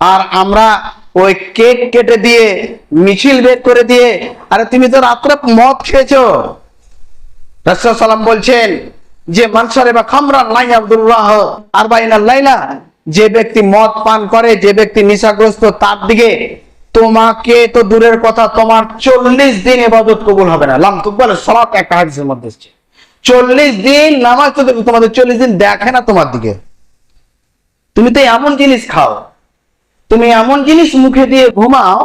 আর আমরা ওই কেক কেটে দিয়ে, মিছিল বের করে দিয়ে, আরে তুমি তো রাত্রে মদ খেয়েছো। সাল্লাম বলছেন যে মানসারে বা খামরান লাই আব্দুল্লাহ আর বাইনা লাইলা যে ব্যক্তি মদ পান করে, যে ব্যক্তি নিশাগ্রস্ত, তার দিকে তোমাকে তো দূরের কথা, তোমার চল্লিশ দিন এবাদত কবুল হবে না। লাম তুকবাল সলাত, একটা হাদিসের মধ্যে এসছে। চল্লিশ দিন নামাজ তো তোমাদের চল্লিশ দিন দেখে না তোমার দিকে। তুমি তো এমন জিনিস খাও। তুমি এমন জিনিস মুখে দিয়ে ঘুমাও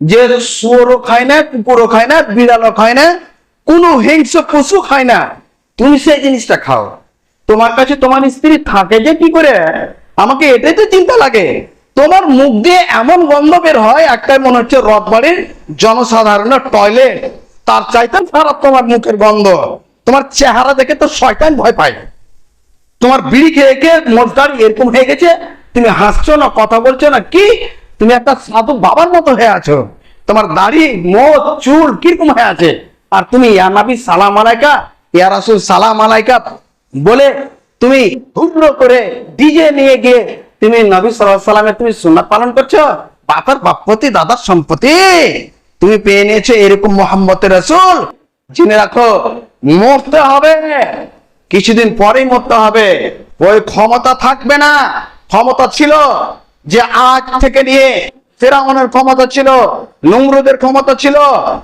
যে শুয়োরও খায় না, কুকুরও খায় না, বিড়ালও খায় না, কোনো হিংস পশু খায় না। তুমি সেই জিনিসটা খাও। তোমার কাছে তোমার স্ত্রী থাকে যে কি করে? আমাকে এটাই তো চিন্তা লাগে। তোমার মুখ দিয়ে এমন গন্ধ বের হয়, একটাই মনে হচ্ছে রথবাড়ির জনসাধারণের টয়লেট তার চাইতে খারাপ তোমার মুখের গন্ধ। তোমার চেহারা দেখে তো শয়তান ভয় পায়। তোমার বিড়ি খেয়ে খেয়ে মোজদারি এরকম হয়ে গেছে তুমি হাসছো না, কথা বলছো না, কি? তুমি একটা সাধু বাবার মতো হয়ে আছো। তোমার দাড়ি মোজ চুল কীরকম হয়ে আছে? আর তুমি, ইয়া নবী সালাম আলাইকা, ইয়া রাসূল সালাম আলাইকা বলে তুমি হুড় করে ডিজে নিয়ে গিয়ে তুমি নবী আলাইহি সাল্লামের তুমি সুন্নাত পালন করছ? বাপের বাপপতি দাদার সম্পত্তি। তুমি পেয়ে নিয়েছো এরকম মোহাম্মতের রাসূল। জেনে রাখো, মরতে হবে, কিছুদিন পরেই মরতে হবে। ওই ক্ষমতা থাকবে না। ক্ষমতা ছিল যে আজ থেকে নিয়ে ফেরাউনের ক্ষমতা ছিল নমরুদের ক্ষমতা ছিল